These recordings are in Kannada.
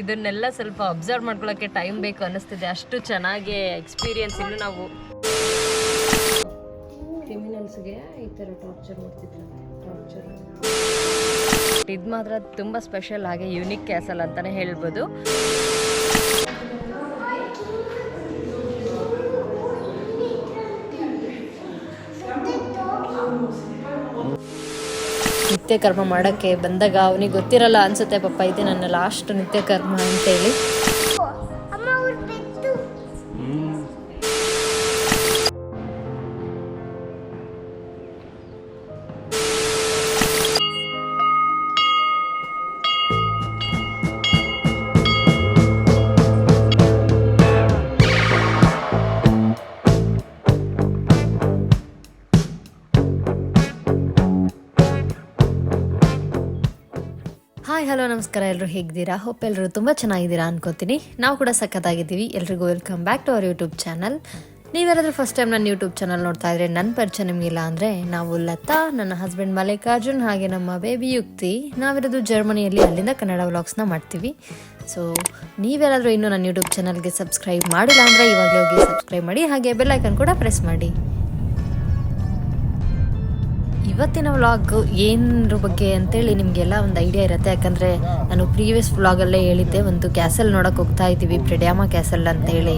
ಇದನ್ನೆಲ್ಲ ಸ್ವಲ್ಪ ಅಬ್ಸರ್ವ್ ಮಾಡ್ಕೊಳ್ಳೋಕ್ಕೆ ಟೈಮ್ ಬೇಕು ಅನ್ನಿಸ್ತಿದೆ. ಅಷ್ಟು ಚೆನ್ನಾಗಿ ಎಕ್ಸ್ಪೀರಿಯನ್ಸ್ ಇನ್ನು ನಾವು ಕ್ರಿಮಿನಲ್ಸ್ಗೆ ಈ ಥರ ಟಾರ್ಚರ್ ಮಾಡ್ತಿದ್ರು ಟಾರ್ಚರ್ ಇದು ಮಾತ್ರ ತುಂಬ ಸ್ಪೆಷಲ್ ಆಗಿ ಯುನಿಕ್ ಕ್ಯಾಸಲ್ ಅಂತಲೇ ಹೇಳ್ಬೋದು. ನಿತ್ಯ ಕರ್ಮ ಮಾಡೋಕ್ಕೆ ಬಂದಾಗ ಅವನಿಗೆ ಗೊತ್ತಿರಲ್ಲ ಅನಿಸುತ್ತೆ ಪಪ್ಪ ಇದೆ ನನ್ನ ಲಾಸ್ಟ್ ನಿತ್ಯ ಕರ್ಮ ಅಂತೇಳಿ. ಹಾಯ್, ಹಲೋ, ನಮಸ್ಕಾರ. ಎಲ್ಲರೂ ಹೇಗಿದ್ದೀರಾ? ಹೋಪ್ ಎಲ್ಲರೂ ತುಂಬ ಚೆನ್ನಾಗಿದ್ದೀರಾ ಅನ್ಕೋತೀನಿ. ನಾವು ಕೂಡ ಸಖತ್ತಾಗಿದ್ದೀವಿ. ಎಲ್ರಿಗೂ welcome back to our YouTube channel ನೀವ್ಯಾರಾದ್ರೂ first time ನನ್ನ ಯೂಟ್ಯೂಬ್ ಚಾನಲ್ ನೋಡ್ತಾ ಇದ್ರೆ ನನ್ನ ಪರಿಚಯ ನಿಮಗಿಲ್ಲ ಅಂದರೆ ನಾವು ಲತಾ, ನನ್ನ ಹಸ್ಬೆಂಡ್ ಮಲ್ಲಿಕಾರ್ಜುನ್ ಹಾಗೆ ನಮ್ಮ ಬೇಬಿ ಯುಕ್ತಿ. ನಾವಿರೋದು ಜರ್ಮನಿಯಲ್ಲಿ, ಅಲ್ಲಿಂದ ಕನ್ನಡ ವ್ಲಾಗ್ಸ್ನ ಮಾಡ್ತೀವಿ. ಸೊ ನೀವೇನಾದರೂ ಇನ್ನೂ ನನ್ನ ಯೂಟ್ಯೂಬ್ ಚಾನಲ್ಗೆ ಸಬ್ಸ್ಕ್ರೈಬ್ ಮಾಡಿಲ್ಲ ಅಂದರೆ ಇವಾಗ ಹೋಗಿ ಸಬ್ಸ್ಕ್ರೈಬ್ ಮಾಡಿ. ಹಾಗೆ ಬೆಲ್ಲೈಕನ್ ಕೂಡ ಪ್ರೆಸ್ ಮಾಡಿ. ಇವತ್ತಿನ ವ್ಲಾಗ್ ಏನರ ಬಗ್ಗೆ ಅಂತೇಳಿ ನಿಮಗೆಲ್ಲ ಒಂದು ಐಡಿಯಾ ಇರುತ್ತೆ. ಯಾಕಂದರೆ ನಾನು ಪ್ರೀವಿಯಸ್ ವ್ಲಾಗಲ್ಲೇ ಹೇಳಿದ್ದೆ, ಒಂದು ಕ್ಯಾಸಲ್ ನೋಡೋಕೆ ಹೋಗ್ತಾ ಇದ್ದೀವಿ ಪ್ರೆಡ್ಯಾಮ ಕ್ಯಾಸಲ್ ಅಂತೇಳಿ.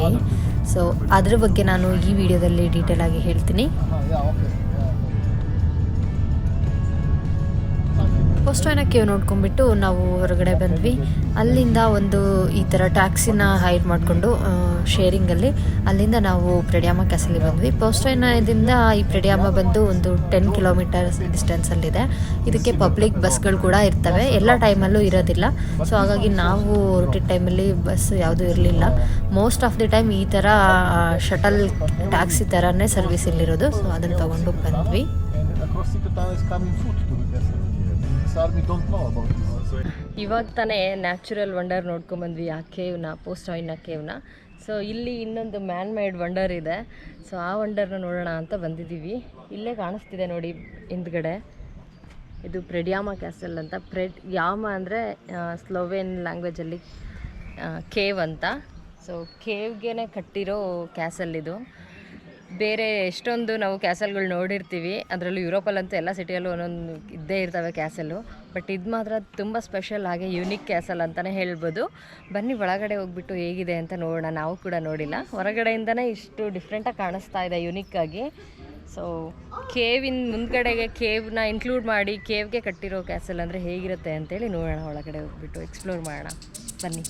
ಸೊ ಅದ್ರ ಬಗ್ಗೆ ನಾನು ಈ ವಿಡಿಯೋದಲ್ಲಿ ಡೀಟೇಲ್ ಆಗಿ ಪೋಸ್ಟೋಯ್ನ ಕ್ಯೂ ನೋಡ್ಕೊಂಡ್ಬಿಟ್ಟು ನಾವು ಹೊರಗಡೆ ಬಂದ್ವಿ. ಅಲ್ಲಿಂದ ಒಂದು ಈ ಥರ ಟ್ಯಾಕ್ಸಿನ ಹೈರ್ ಮಾಡಿಕೊಂಡು ಶೇರಿಂಗಲ್ಲಿ ಅಲ್ಲಿಂದ ನಾವು ಪ್ರೆಡ್ಯಾಮ ಕೆಸಲಿ ಬಂದ್ವಿ. ಪೋಸ್ಟ್ರೈನದಿಂದ ಈ ಪ್ರೆಡ್ಯಾಮ ಬಂದು ಒಂದು ಟೆನ್ ಕಿಲೋಮೀಟರ್ ಡಿಸ್ಟೆನ್ಸಲ್ಲಿದೆ ಇದಕ್ಕೆ ಪಬ್ಲಿಕ್ ಬಸ್ಗಳು ಕೂಡ ಇರ್ತವೆ. ಎಲ್ಲ ಟೈಮಲ್ಲೂ ಇರೋದಿಲ್ಲ. ಸೊ ಹಾಗಾಗಿ ನಾವು ಹೊರಟಿದ್ದ ಟೈಮಲ್ಲಿ ಬಸ್ ಯಾವುದೂ ಇರಲಿಲ್ಲ. ಮೋಸ್ಟ್ ಆಫ್ ದಿ ಟೈಮ್ ಈ ಥರ ಶಟಲ್ ಟ್ಯಾಕ್ಸಿ ಥರನೇ ಸರ್ವಿಸ್ ಇಲ್ಲಿರೋದು. ಸೊ ಅದನ್ನು ತೊಗೊಂಡು ಬಂದ್ವಿ. ಇವಾಗ ತಾನೇ ನ್ಯಾಚುರಲ್ ವಂಡರ್ ನೋಡ್ಕೊಂಬಂದ್ವಿ ಆ ಕೇವ್ನ ಪೋಸ್ಟ್ ಆಯಿನ ಕೇವ್ನ ಸೊ ಇಲ್ಲಿ ಇನ್ನೊಂದು ಮ್ಯಾನ್ ಮೇಡ್ ವಂಡರ್ ಇದೆ. ಸೊ ಆ ವಂಡರ್ನ ನೋಡೋಣ ಅಂತ ಬಂದಿದ್ದೀವಿ. ಇಲ್ಲೇ ಕಾಣಿಸ್ತಿದೆ ನೋಡಿ ಹಿಂದ್ಗಡೆ. ಇದು ಪ್ರೆಡ್ಯಾಮ ಕ್ಯಾಸಲ್ ಅಂತ. ಪ್ರೆಡ್ ಯಾಮ ಅಂದರೆ ಸ್ಲೋವೇನ್ ಲ್ಯಾಂಗ್ವೇಜಲ್ಲಿ ಕೇವ್ ಅಂತ. ಸೊ ಕೇವ್ಗೆ ಕಟ್ಟಿರೋ ಕ್ಯಾಸಲ್ ಇದು. ಬೇರೆ ಎಷ್ಟೊಂದು ನಾವು ಕ್ಯಾಸಲ್ಗಳು ನೋಡಿರ್ತೀವಿ, ಅದರಲ್ಲೂ ಯುರೋಪಲ್ಲಂತೂ ಎಲ್ಲ ಸಿಟಿಯಲ್ಲೂ ಒಂದೊಂದು ಇದ್ದೇ ಇರ್ತವೆ ಕ್ಯಾಸಲು ಬಟ್ ಇದು ಮಾತ್ರ ತುಂಬ ಸ್ಪೆಷಲ್ ಆಗಿ ಯುನಿಕ್ ಕ್ಯಾಸಲ್ ಅಂತಲೇ ಹೇಳ್ಬೋದು. ಬನ್ನಿ ಒಳಗಡೆ ಹೋಗ್ಬಿಟ್ಟು ಹೇಗಿದೆ ಅಂತ ನೋಡೋಣ, ನಾವು ಕೂಡ ನೋಡಿಲ್ಲ. ಹೊರಗಡೆಯಿಂದನೇ ಇಷ್ಟು ಡಿಫ್ರೆಂಟಾಗಿ ಕಾಣಿಸ್ತಾ ಇದೆ ಯುನಿಕ್ ಆಗಿ. ಸೊ ಕೇವಿನ ಮುಂದ್ಗಡೆಗೆ ಕೇವ್ನ ಇನ್ಕ್ಲೂಡ್ ಮಾಡಿ ಕೇವ್ಗೆ ಕಟ್ಟಿರೋ ಕ್ಯಾಸಲ್ ಅಂದರೆ ಹೇಗಿರುತ್ತೆ ಅಂತೇಳಿ ನೋಡೋಣ, ಒಳಗಡೆ ಹೋಗ್ಬಿಟ್ಟು ಎಕ್ಸ್ಪ್ಲೋರ್ ಮಾಡೋಣ. ಬನ್ನಿ.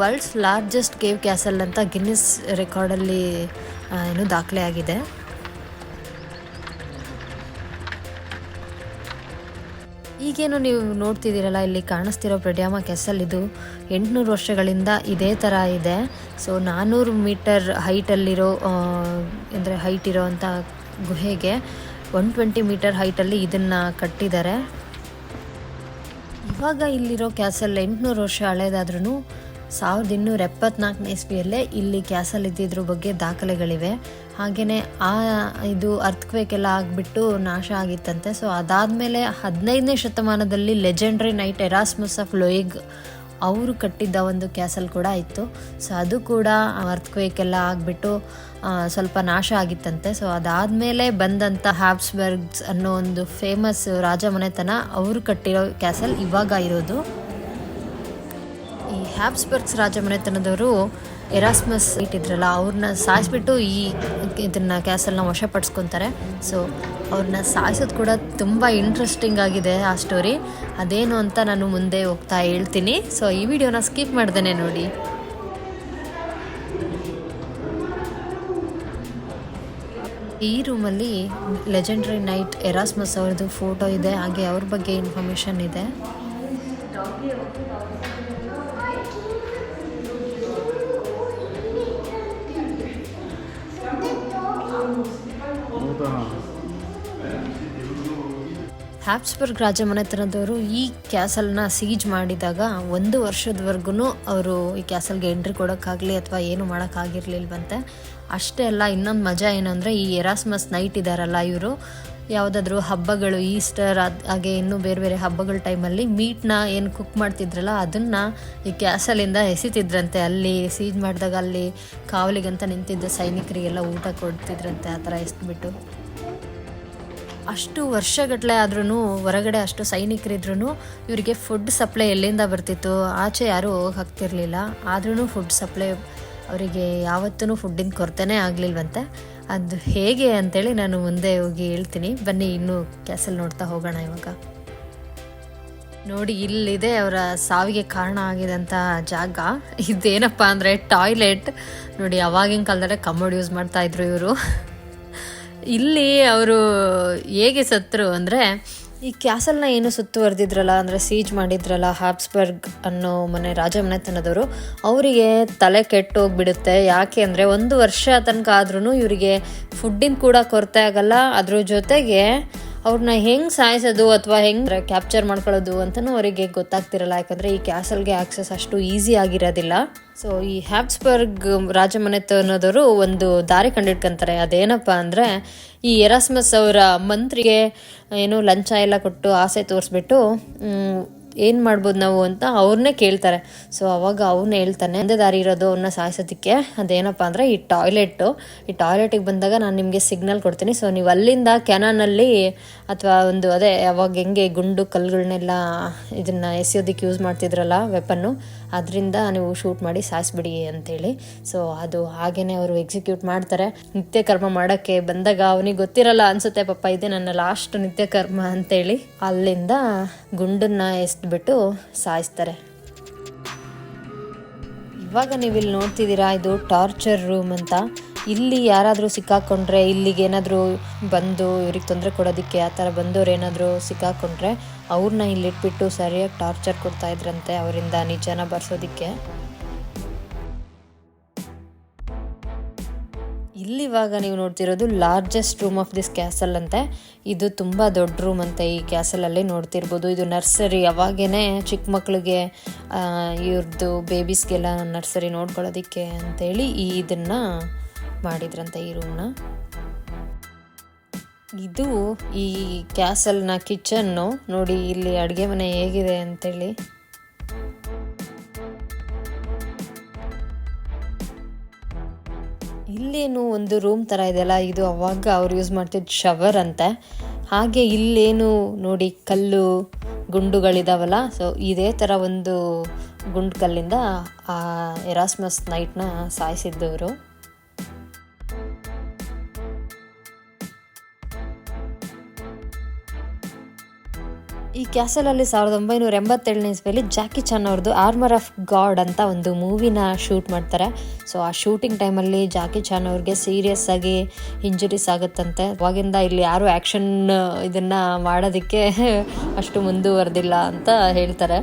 ವರ್ಲ್ಡ್ಸ್ ಲಾರ್ಜೆಸ್ಟ್ ಕೇವ್ ಕ್ಯಾಸಲ್ ಅಂತ ಗಿನ್ನಿಸ್ ರೆಕಾರ್ಡಲ್ಲಿ ಏನು ದಾಖಲೆ ಆಗಿದೆ ಈಗೇನು ನೀವು ನೋಡ್ತಿದ್ದೀರಲ್ಲ, ಇಲ್ಲಿ ಕಾಣಿಸ್ತಿರೋ ಪ್ರಡ್ಯಾಮ ಕ್ಯಾಸಲ್ ಇದು ಎಂಟುನೂರು ವರ್ಷಗಳಿಂದ ಇದೇ ಥರ ಇದೆ. ಸೊ ನಾನ್ನೂರು ಮೀಟರ್ ಹೈಟಲ್ಲಿರೋ ಅಂದರೆ ಹೈಟ್ ಇರೋ ಅಂಥ ಗುಹೆಗೆ ಒನ್ ಟ್ವೆಂಟಿ ಮೀಟರ್ ಹೈಟಲ್ಲಿ ಇದನ್ನು ಕಟ್ಟಿದ್ದಾರೆ. ಇವಾಗ ಇಲ್ಲಿರೋ ಕ್ಯಾಸಲ್ ಎಂಟುನೂರು ವರ್ಷ ಹಳೇದಾದ್ರೂ ಸಾವಿರದ ಇನ್ನೂರ ಎಪ್ಪತ್ನಾಲ್ಕನೇ ಇಸ್ವಿಯಲ್ಲೇ ಇಲ್ಲಿ ಕ್ಯಾಸಲ್ ಇದ್ದಿದ್ರ ಬಗ್ಗೆ ದಾಖಲೆಗಳಿವೆ. ಹಾಗೆಯೇ ಆ ಇದು ಅರ್ಥಕ್ವೇಕ್ ಎಲ್ಲ ಆಗಿಬಿಟ್ಟು ನಾಶ ಆಗಿತ್ತಂತೆ. ಸೊ ಅದಾದಮೇಲೆ ಹದಿನೈದನೇ ಶತಮಾನದಲ್ಲಿ legendary knight Erasmus of Lueg ಅವರು ಕಟ್ಟಿದ್ದ ಒಂದು ಕ್ಯಾಸಲ್ ಕೂಡ ಇತ್ತು. ಸೊ ಅದು ಕೂಡ ಅರ್ಥಕ್ವೇಕ್ ಎಲ್ಲ ಆಗಿಬಿಟ್ಟು ಸ್ವಲ್ಪ ನಾಶ ಆಗಿತ್ತಂತೆ. ಸೊ ಅದಾದಮೇಲೆ ಬಂದಂಥ ಹ್ಯಾಬ್ಸ್ಬರ್ಗ್ಸ್ ಅನ್ನೋ ಒಂದು ಫೇಮಸ್ ರಾಜಮನೆತನ ಅವರು ಕಟ್ಟಿರೋ ಕ್ಯಾಸಲ್ ಇವಾಗ ಇರೋದು. ಹ್ಯಾಬ್ಸ್ಬರ್ಗ್ಸ್ ರಾಜಮನೆತನದವರು ಎರಾಸ್ಮಸ್ ಇಟ್ಟಿದ್ರಲ್ಲ ಅವ್ರನ್ನ ಸಾಯಿಸ್ಬಿಟ್ಟು ಈ ಇದನ್ನ ಕ್ಯಾಸಲ್ನ ವಶಪಡಿಸ್ಕೊತಾರೆ. ಸೊ ಅವ್ರನ್ನ ಸಾಯಿಸೋದು ಕೂಡ ತುಂಬ ಇಂಟ್ರೆಸ್ಟಿಂಗ್ ಆಗಿದೆ ಆ ಸ್ಟೋರಿ ಅದೇನು ಅಂತ ನಾನು ಮುಂದೆ ಹೋಗ್ತಾ ಹೇಳ್ತೀನಿ. ಸೊ ಈ ವಿಡಿಯೋನ ಸ್ಕಿಪ್ ಮಾಡ್ದೇನೆ ನೋಡಿ. ಈ ರೂಮಲ್ಲಿ ಲೆಜೆಂಡ್ರಿ ನೈಟ್ ಎರಾಸ್ಮಸ್ ಅವ್ರದ್ದು ಫೋಟೋ ಇದೆ. ಹಾಗೆ ಅವ್ರ ಬಗ್ಗೆ ಇನ್ಫಾರ್ಮೇಷನ್ ಇದೆ. ಹ್ಯಾಪ್ಸ್ಬರ್ಗ್ ರಾಜಮನೆತನದವರು ಈ ಕ್ಯಾಸಲ್ನ ಸೀಜ್ ಮಾಡಿದಾಗ ಒಂದು ವರ್ಷದವರೆಗೂ ಅವರು ಈ ಕ್ಯಾಸಲ್ಗೆ ಎಂಟ್ರಿ ಕೊಡೋಕ್ಕಾಗಲಿ ಅಥವಾ ಏನು ಮಾಡೋಕ್ಕಾಗಿರ್ಲಿಲ್ವಂತೆ. ಅಷ್ಟೇ ಅಲ್ಲ, ಇನ್ನೊಂದು ಮಜಾ ಏನು ಅಂದರೆ ಈ ಎರಾಸ್ಮಸ್ ನೈಟ್ ಇದ್ದಾರಲ್ಲ ಇವರು. ಯಾವುದಾದ್ರೂ ಹಬ್ಬಗಳು, ಈಸ್ಟರ್ ಹಾಗೆ ಇನ್ನೂ ಬೇರೆ ಬೇರೆ ಹಬ್ಬಗಳ ಟೈಮಲ್ಲಿ ಮೀಟ್ನ ಏನು ಕುಕ್ ಮಾಡ್ತಿದ್ರಲ್ಲ ಅದನ್ನು ಈ ಕ್ಯಾಸಲಿಂದ ಎಸಿತಿದ್ರಂತೆ. ಅಲ್ಲಿ ಸೀಜ್ ಮಾಡಿದಾಗ ಅಲ್ಲಿ ಕಾವಲಿಗಂತ ನಿಂತಿದ್ದ ಸೈನಿಕರಿಗೆಲ್ಲ ಊಟ ಕೊಡ್ತಿದ್ರಂತೆ, ಆ ಥರ ಎಸ್ಬಿಟ್ಟು. ಅಷ್ಟು ವರ್ಷಗಟ್ಟಲೆ ಆದ್ರೂ ಹೊರಗಡೆ ಅಷ್ಟು ಸೈನಿಕರಿದ್ರೂ ಇವರಿಗೆ ಫುಡ್ ಸಪ್ಲೈ ಎಲ್ಲಿಂದ ಬರ್ತಿತ್ತು, ಆಚೆ ಯಾರೂ ಹೋಗಕ್ಕೆ ಆಗ್ತಿರ್ಲಿಲ್ಲ ಆದ್ರೂ ಫುಡ್ ಸಪ್ಲೈ ಅವರಿಗೆ ಯಾವತ್ತೂ ಫುಡ್ಡಿನ ಕೊರತೆನೇ ಆಗಲಿಲ್ವಂತೆ. ಅದು ಹೇಗೆ ಅಂತೇಳಿ ನಾನು ಮುಂದೆ ಹೋಗಿ ಹೇಳ್ತೀನಿ. ಬನ್ನಿ, ಇನ್ನೂ ಕ್ಯಾಸಲ್ ನೋಡ್ತಾ ಹೋಗೋಣ ಇವಾಗ. ನೋಡಿ, ಇಲ್ಲಿದೆ ಅವರ ಸಾವಿಗೆ ಕಾರಣ ಆಗಿದಂಥ ಜಾಗ. ಇದೇನಪ್ಪ ಅಂದರೆ ಟಾಯ್ಲೆಟ್ ನೋಡಿ, ಅವಾಗಿನ ಕಾಲದಲ್ಲೇ ಕಮೋಡ್ ಯೂಸ್ ಮಾಡ್ತಾ ಇದ್ರು ಇವರು. ಇಲ್ಲಿ ಅವರು ಹೇಗೆ ಸತ್ರು ಅಂದರೆ, ಈ ಕ್ಯಾಸಲ್ನ ಏನು ಸುತ್ತುವರೆದಿದ್ರಲ್ಲ ಅಂದರೆ ಸೀಜ್ ಮಾಡಿದ್ರಲ್ಲ ಹಾಬ್ಸ್ಬರ್ಗ್ ಅನ್ನೋ ಮನೆ ರಾಜಮನೆತನದವರು, ಅವರಿಗೆ ತಲೆ ಕೆಟ್ಟೋಗ್ಬಿಡುತ್ತೆ. ಯಾಕೆ ಅಂದರೆ ಒಂದು ವರ್ಷ ತನಕ ಆದ್ರೂ ಇವರಿಗೆ ಫುಡ್ಡಿನ ಕೂಡ ಕೊರತೆ ಆಗಲ್ಲ. ಅದ್ರ ಜೊತೆಗೆ ಅವ್ರನ್ನ ಹೆಂಗೆ ಸಾಯಿಸೋದು ಅಥವಾ ಹೆಂಗ್ ಕ್ಯಾಪ್ಚರ್ ಮಾಡ್ಕೊಳ್ಳೋದು ಅಂತಲೂ ಅವರಿಗೆ ಗೊತ್ತಾಗ್ತಿರಲ್ಲ. ಯಾಕಂದರೆ ಈ ಕ್ಯಾಸಲ್ಗೆ ಆಕ್ಸೆಸ್ ಅಷ್ಟು ಈಸಿ ಆಗಿರೋದಿಲ್ಲ. ಸೊ ಈ ಹ್ಯಾಬ್ಸ್ಬರ್ಗ್ ರಾಜಮನೆತನದವರು ಒಂದು ದಾರಿ ಕಂಡಿಡ್ಕೊಂತಾರೆ ಅದೇನಪ್ಪ ಅಂದರೆ, ಈ ಎರಾಸ್ಮಸ್ ಅವರ ಮಂತ್ರಿಗೆ ಏನು ಲಂಚ ಎಲ್ಲ ಕೊಟ್ಟು ಆಸೆ ತೋರಿಸ್ಬಿಟ್ಟು ಏನು ಮಾಡ್ಬೋದು ನಾವು ಅಂತ ಅವ್ರನ್ನೇ ಕೇಳ್ತಾರೆ. ಸೊ ಅವಾಗ ಅವನ್ನ ಹೇಳ್ತಾನೆ ಒಂದೇ ದಾರಿ ಇರೋದು ಅವನ್ನ ಸಾಯಿಸೋದಕ್ಕೆ. ಅದೇನಪ್ಪ ಅಂದರೆ ಈ ಟಾಯ್ಲೆಟು ಈ ಟಾಯ್ಲೆಟಿಗೆ ಬಂದಾಗ ನಾನು ನಿಮಗೆ ಸಿಗ್ನಲ್ ಕೊಡ್ತೀನಿ. ಸೊ ನೀವು ಅಲ್ಲಿಂದ ಕೆನಾನಲ್ಲಿ ಅಥವಾ ಒಂದು ಅದೇ ಅವಾಗ ಹೆಂಗೆ ಗುಂಡು ಕಲ್ಲುಗಳನ್ನೆಲ್ಲ ಇದನ್ನು ಎಸೆಯೋದಕ್ಕೆ ಯೂಸ್ ಮಾಡ್ತಿದ್ರಲ್ಲ ವೆಪನ್ನು ಅದರಿಂದ ನೀವು ಶೂಟ್ ಮಾಡಿ ಸಾಯಿಸ್ಬಿಡಿ ಅಂತೇಳಿ. ಸೊ ಅದು ಹಾಗೇನೆ ಅವರು ಎಕ್ಸಿಕ್ಯೂಟ್ ಮಾಡ್ತಾರೆ. ನಿತ್ಯ ಕರ್ಮ ಮಾಡೋಕ್ಕೆ ಬಂದಾಗ ಅವನಿಗೆ ಗೊತ್ತಿರಲ್ಲ ಅನಿಸುತ್ತೆ ಪಾಪ ಇದೆ ನನ್ನ ಲಾಸ್ಟ್ ನಿತ್ಯ ಕರ್ಮ ಅಂತೇಳಿ. ಅಲ್ಲಿಂದ ಗುಂಡನ್ನ ಎಸ್ಬಿಟ್ಟು ಸಾಯಿಸ್ತಾರೆ. ಇವಾಗ ನೀವು ಇಲ್ಲಿ ನೋಡ್ತಿದ್ದೀರಾ, ಇದು ಟಾರ್ಚರ್ ರೂಮ್ ಅಂತ. ಇಲ್ಲಿ ಯಾರಾದರೂ ಸಿಕ್ಕಾಕೊಂಡ್ರೆ ಇಲ್ಲಿಗೆ ಏನಾದರೂ ಬಂದು ಇವ್ರಿಗೆ ತೊಂದರೆ ಕೊಡೋದಕ್ಕೆ, ಆ ಥರ ಬಂದವ್ರು ಏನಾದರೂ ಸಿಕ್ಕಾಕೊಂಡ್ರೆ ಅವ್ರನ್ನ ಇಲ್ಲಿಟ್ಬಿಟ್ಟು ಸರಿಯಾಗಿ ಟಾರ್ಚರ್ ಕೊಡ್ತಾ ಇದ್ರಂತೆ ಅವರಿಂದ ನಿಜನ ಬರ್ಸೋದಕ್ಕೆ. ಇಲ್ಲಿವಾಗ ನೀವು ನೋಡ್ತಿರೋದು largest room of this castle ಅಂತೆ. ಇದು ತುಂಬ ದೊಡ್ಡ ರೂಮ್ ಅಂತೆ ಈ ಕ್ಯಾಸಲಲ್ಲಿ ನೋಡ್ತಿರ್ಬೋದು. ಇದು ನರ್ಸರಿ ಅವಾಗೇನೆ ಚಿಕ್ಕ ಮಕ್ಕಳಿಗೆ ಇವ್ರದ್ದು ಬೇಬೀಸ್ಗೆಲ್ಲ ನರ್ಸರಿ ನೋಡ್ಕೊಳ್ಳೋದಕ್ಕೆ ಅಂತೇಳಿ ಈ ಇದನ್ನು ಮಾಡಿದ್ರಂತೆ ಈ ರೂಮ್ನ ಇದು ಈ ಕ್ಯಾಸಲ್ನ ಕಿಚನ್ನು ನೋಡಿ ಇಲ್ಲಿ ಅಡುಗೆ ಮನೆ ಹೇಗಿದೆ ಅಂತೇಳಿ. ಇಲ್ಲೇನು ಒಂದು ರೂಮ್ ಥರ ಇದೆಯಲ್ಲ? ಇದು ಅವಾಗ ಅವ್ರು ಯೂಸ್ ಮಾಡ್ತಿದ್ದ ಶವರ್ ಅಂತೆ. ಹಾಗೆ ಇಲ್ಲೇನು ನೋಡಿ ಕಲ್ಲು, ಗುಂಡುಗಳಿದಾವಲ್ಲ? ಸೊ ಇದೇ ಥರ ಒಂದು ಗುಂಡು ಕಲ್ಲಿಂದ ಆ ಎರಾಸ್ಮಸ್ ನೈಟ್ನ ಸಾಯಿಸಿದ್ದವರು. ಈ ಕ್ಯಾಸಲಲ್ಲಿ ಸಾವಿರದ ಒಂಬೈನೂರ ಎಂಬತ್ತೇಳನೇ ಇಸ್ವಿಯಲ್ಲಿ ಜಾಕಿ ಚಾನ್ ಅವ್ರದ್ದು ಆರ್ಮರ್ ಆಫ್ ಗಾಡ್ ಅಂತ ಒಂದು ಮೂವಿನ ಶೂಟ್ ಮಾಡ್ತಾರೆ. ಸೊ ಆ ಶೂಟಿಂಗ್ ಟೈಮಲ್ಲಿ ಜಾಕಿ ಚಾನ್ ಅವ್ರಿಗೆ ಸೀರಿಯಸ್ ಆಗಿ ಇಂಜುರೀಸ್ ಆಗುತ್ತಂತೆ. ಅವಾಗಿಂದ ಇಲ್ಲಿ ಯಾರು ಆ್ಯಕ್ಷನ್ ಇದನ್ನ ಮಾಡೋದಕ್ಕೆ ಅಷ್ಟು ಮುಂದುವರೆದಿಲ್ಲ ಅಂತ ಹೇಳ್ತಾರೆ.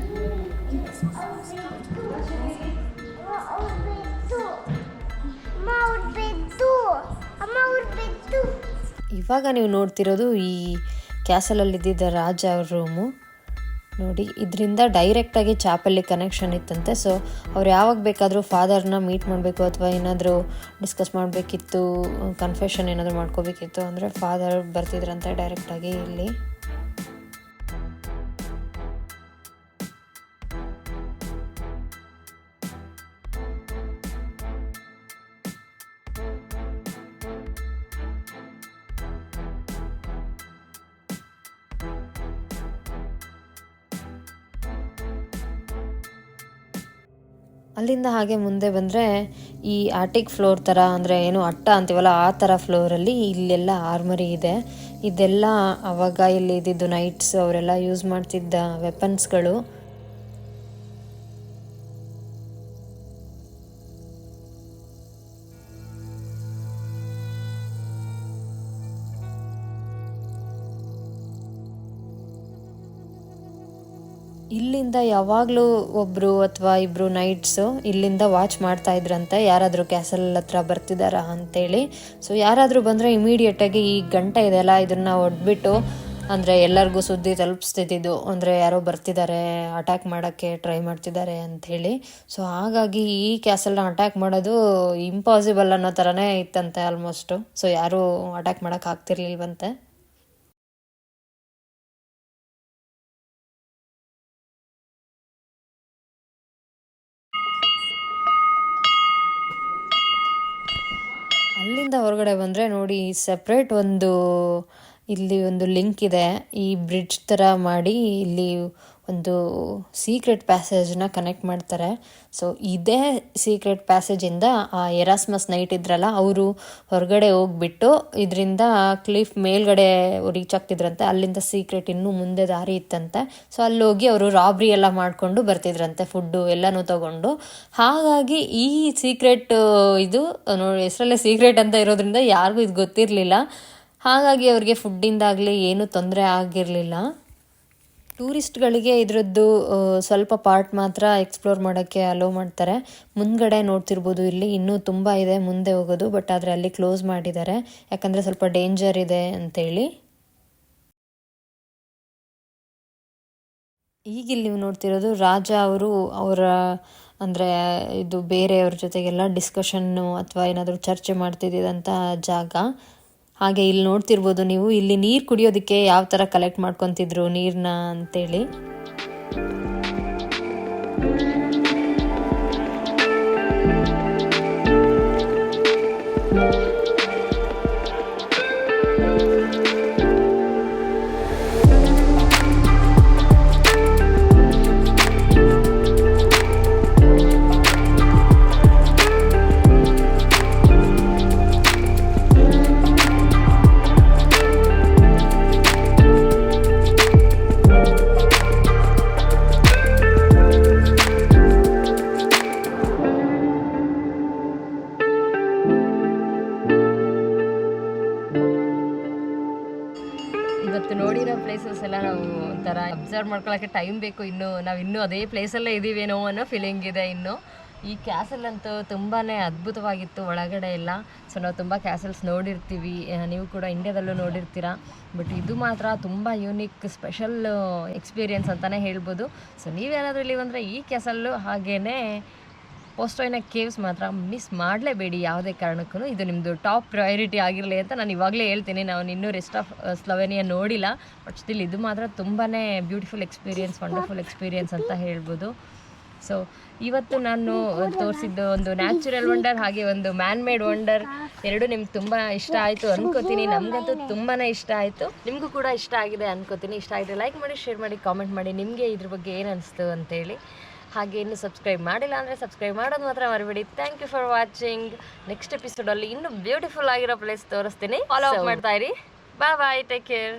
ಇವಾಗ ನೀವು ನೋಡ್ತಿರೋದು ಈ ಕ್ಯಾಸಲಲ್ಲಿ ಇದ್ದಿದ್ದ ರಾಜ ಅವ್ರ ರೂಮು ನೋಡಿ, ಇದರಿಂದ ಡೈರೆಕ್ಟಾಗಿ ಚಾಪಲ್ಲಿ ಕನೆಕ್ಷನ್ ಇತ್ತಂತೆ. ಸೊ ಅವ್ರು ಯಾವಾಗ ಬೇಕಾದರೂ ಫಾದರ್ನ ಮೀಟ್ ಮಾಡಬೇಕು ಅಥವಾ ಏನಾದರೂ ಡಿಸ್ಕಸ್ ಮಾಡಬೇಕಿತ್ತು ಕನ್ಫೆಷನ್ ಏನಾದರೂ ಮಾಡ್ಕೋಬೇಕಿತ್ತು ಅಂದರೆ ಫಾದರ್ ಬರ್ತಿದ್ರಂತೆ ಡೈರೆಕ್ಟಾಗಿ ಇಲ್ಲಿ. ಅಲ್ಲಿಂದ ಹಾಗೆ ಮುಂದೆ ಬಂದರೆ ಈ ಆಟಿಕ್ ಫ್ಲೋರ್ ಥರ ಅಂದರೆ ಏನು ಅಟ್ಟ ಅಂತೀವಲ್ಲ, ಆ ಥರ ಫ್ಲೋರಲ್ಲಿ ಇಲ್ಲೆಲ್ಲ ಆರ್ಮರಿ ಇದೆ. ಇದೆಲ್ಲ ಅವಾಗ ಇಲ್ಲಿ ಇದ್ದಿದ್ದು ನೈಟ್ಸ್ ಅವರೆಲ್ಲ ಯೂಸ್ ಮಾಡ್ತಿದ್ದ ವೆಪನ್ಸ್ಗಳು ಯಾವಾಗಲೂ ಒಬ್ಬರು ಅಥವಾ ಇಬ್ಬರು ನೈಟ್ಸು ಇಲ್ಲಿಂದ ವಾಚ್ ಮಾಡ್ತಾ ಇದ್ರಂತೆ. ಯಾರಾದರೂ ಕ್ಯಾಸಲ್ ಹತ್ರ ಬರ್ತಿದ್ದಾರಾ ಅಂತೇಳಿ. ಸೊ ಯಾರಾದರೂ ಬಂದರೆ ಇಮಿಡಿಯೇಟಾಗಿ ಈ ಗಂಟೆ ಇದೆಯಲ್ಲ ಇದನ್ನು ಒಡ್ಬಿಟ್ಟು ಅಂದರೆ ಎಲ್ಲರಿಗೂ ಸುದ್ದಿ ತಲುಪಿಸ್ತಿದ್ದು ಅಂದರೆ ಯಾರೋ ಬರ್ತಿದ್ದಾರೆ ಅಟ್ಯಾಕ್ ಮಾಡೋಕ್ಕೆ ಟ್ರೈ ಮಾಡ್ತಿದ್ದಾರೆ ಅಂಥೇಳಿ ಸೊ ಹಾಗಾಗಿ ಈ ಕ್ಯಾಸಲ್ನ ಅಟ್ಯಾಕ್ ಮಾಡೋದು ಇಂಪಾಸಿಬಲ್ ಅನ್ನೋ ಥರನೇ ಇತ್ತಂತೆ ಆಲ್ಮೋಸ್ಟು ಸೊ ಯಾರೂ ಅಟ್ಯಾಕ್ ಮಾಡೋಕ್ಕೆ ಅಲ್ಲಿಂದ ಹೊರಗಡೆ ಬಂದರೆ ನೋಡಿ ಸಪ್ರೇಟ್ ಒಂದು ಇಲ್ಲಿ ಒಂದು ಲಿಂಕ್ ಇದೆ. ಈ ಬ್ರಿಡ್ಜ್ ಥರ ಮಾಡಿ ಇಲ್ಲಿ ಒಂದು ಸೀಕ್ರೆಟ್ ಪ್ಯಾಸೇಜ್ನ ಕನೆಕ್ಟ್ ಮಾಡ್ತಾರೆ. ಸೊ, ಇದೇ ಸೀಕ್ರೆಟ್ ಪ್ಯಾಸೇಜಿಂದ ಆ ಎರಾಸ್ಮಸ್ ನೈಟ್ ಇದ್ರಲ್ಲ, ಅವರು ಹೊರಗಡೆ ಹೋಗ್ಬಿಟ್ಟು ಇದರಿಂದ ಕ್ಲಿಫ್ ಮೇಲ್ಗಡೆ ರೀಚ್ ಆಗ್ತಿದ್ರಂತೆ. ಅಲ್ಲಿಂದ ಸೀಕ್ರೆಟ್ ಇನ್ನೂ ಮುಂದೆ ದಾರಿ ಇತ್ತಂತೆ. ಸೊ ಅಲ್ಲಿ ಹೋಗಿ ಅವರು ರಾಬ್ರಿ ಎಲ್ಲ ಮಾಡಿಕೊಂಡು ಬರ್ತಿದ್ರಂತೆ, ಫುಡ್ಡು ಎಲ್ಲನೂ ತಗೊಂಡು. ಹಾಗಾಗಿ ಈ ಸೀಕ್ರೆಟ್ ಇದು ನೋಡಿ ಹೆಸರಲ್ಲೇ ಸೀಕ್ರೆಟ್ ಅಂತ ಇರೋದ್ರಿಂದ ಯಾರಿಗೂ ಇದು ಗೊತ್ತಿರಲಿಲ್ಲ. ಹಾಗಾಗಿ ಅವ್ರಿಗೆ ಫುಡ್ಡಿಂದಾಗಲಿ ಏನೂ ತೊಂದರೆ ಆಗಿರಲಿಲ್ಲ. ಟೂರಿಸ್ಟ್ಗಳಿಗೆ ಇದರದ್ದು ಸ್ವಲ್ಪ ಪಾರ್ಟ್ ಮಾತ್ರ ಎಕ್ಸ್ಪ್ಲೋರ್ ಮಾಡೋಕ್ಕೆ ಅಲೋ ಮಾಡ್ತಾರೆ. ಮುಂದ್ಗಡೆ ನೋಡ್ತಿರ್ಬೋದು, ಇಲ್ಲಿ ಇನ್ನೂ ತುಂಬ ಇದೆ, ಮುಂದೆ ಹೋಗೋದು, ಬಟ್ ಆದರೆ ಅಲ್ಲಿ ಕ್ಲೋಸ್ ಮಾಡಿದ್ದಾರೆ. ಯಾಕಂದರೆ ಸ್ವಲ್ಪ ಡೇಂಜರ್ ಇದೆ ಅಂತೇಳಿ. ಈಗಿಲ್ಲಿ ನೀವು ನೋಡ್ತಿರೋದು ರಾಜ ಅವರು ಅವರ, ಅಂದರೆ ಇದು ಬೇರೆಯವ್ರ ಜೊತೆಗೆಲ್ಲ ಡಿಸ್ಕಷನ್ನು ಅಥವಾ ಏನಾದರೂ ಚರ್ಚೆ ಮಾಡ್ತಿದ್ದಂಥ ಜಾಗ. ಹಾಗೆ ಇಲ್ಲಿ ನೋಡ್ತಿರ್ಬೋದು ನೀವು. ಇಲ್ಲಿ ನೀರು ಕುಡಿಯೋದಕ್ಕೆ ಯಾವ ಥರ ಕಲೆಕ್ಟ್ ಮಾಡ್ಕೊತಿದ್ರು ನೀರನ್ನ ಅಂತೇಳಿ. ಅಬ್ಸರ್ವ್ ಮಾಡ್ಕೊಳ್ಳೋಕ್ಕೆ ಟೈಮ್ ಬೇಕು ಇನ್ನು. ನಾವು ಇನ್ನೂ ಅದೇ ಪ್ಲೇಸಲ್ಲೇ ಇದ್ದೀವೇನೋ ಅನ್ನೋ ಫೀಲಿಂಗ್ ಇದೆ ಇನ್ನು. ಈ ಕ್ಯಾಸಲ್ ಅಂತೂ ತುಂಬಾ ಅದ್ಭುತವಾಗಿತ್ತು, ಒಳಗಡೆ ಎಲ್ಲ. ಸೊ ನಾವು ತುಂಬ ಕ್ಯಾಸಲ್ಸ್ ನೋಡಿರ್ತೀವಿ. ನೀವು ಕೂಡ ಇಂಡ್ಯಾದಲ್ಲೂ ನೋಡಿರ್ತೀರ. ಬಟ್ ಇದು ಮಾತ್ರ ತುಂಬ ಯೂನಿಕ್ ಸ್ಪೆಷಲ್ ಎಕ್ಸ್ಪೀರಿಯನ್ಸ್ ಅಂತಲೇ ಹೇಳ್ಬೋದು. ಸೊ ನೀವೇನಾದರೂ ಇಲ್ಲಿ ಬಂದರೆ ಈ ಕ್ಯಾಸಲ್ಲು ಹಾಗೇ ಪೋಸ್ಟೋಯ್ನ ಕೇವ್ಸ್ ಮಾತ್ರ ಮಿಸ್ ಮಾಡಲೇಬೇಡಿ ಯಾವುದೇ ಕಾರಣಕ್ಕೂ. ಇದು ನಿಮ್ಮದು ಟಾಪ್ ಪ್ರಯಾರಿಟಿ ಆಗಿರಲಿ ಅಂತ ನಾನು ಇವಾಗಲೇ ಹೇಳ್ತೀನಿ. ನಾವು ಇನ್ನೂ ರೆಸ್ಟ್ ಆಫ್ ಸ್ಲೋವೆನಿಯಾ ನೋಡಿಲ್ಲ. ಬಟ್ ಸ್ಟಿಲ್ ಇದು ಮಾತ್ರ ತುಂಬಾ ಬ್ಯೂಟಿಫುಲ್ ಎಕ್ಸ್ಪೀರಿಯೆನ್ಸ್ ವಂಡರ್ಫುಲ್ ಎಕ್ಸ್ಪೀರಿಯನ್ಸ್ ಅಂತ ಹೇಳ್ಬೋದು. ಸೊ ಇವತ್ತು ನಾನು ತೋರಿಸಿದ್ದು ಒಂದು ನ್ಯಾಚುರಲ್ ವಂಡರ್ ಹಾಗೆ ಒಂದು ಮ್ಯಾನ್ ಮೇಡ್ ವಂಡರ್ ಎರಡು ನಿಮ್ಗೆ ತುಂಬ ಇಷ್ಟ ಆಯಿತು ಅನ್ಕೋತೀನಿ. ನಮಗಂತೂ ತುಂಬಾ ಇಷ್ಟ ಆಯಿತು. ನಿಮಗೂ ಕೂಡ ಇಷ್ಟ ಆಗಿದೆ ಅನ್ಕೋತೀನಿ. ಇಷ್ಟ ಆಗಿದೆ ಲೈಕ್ ಮಾಡಿ ಶೇರ್ ಮಾಡಿ ಕಾಮೆಂಟ್ ಮಾಡಿ. ನಿಮಗೆ ಇದ್ರ ಬಗ್ಗೆ ಏನು ಅನಿಸ್ತು ಅಂತೇಳಿ. ಹಾಗೆ ಇನ್ನು ಸಬ್ಸ್ಕ್ರೈಬ್ ಮಾಡಿಲ್ಲ ಅಂದರೆ ಸಬ್ಸ್ಕ್ರೈಬ್ ಮಾಡೋದು ಮಾತ್ರ ಮರಿಬೇಡಿ. Thank you for watching next ಎಪಿಸೋಡಲ್ಲಿ ಇನ್ನೂ ಬ್ಯೂಟಿಫುಲ್ ಆಗಿರೋ ಪ್ಲೇಸ್ ತೋರಿಸ್ತೀನಿ. ಫಾಲೋ ಅಪ್ ಮಾಡ್ತಾ ಇರಿ. ಬಾಯ್ ಬಾಯ್ ಟೇಕ್ ಕೇರ್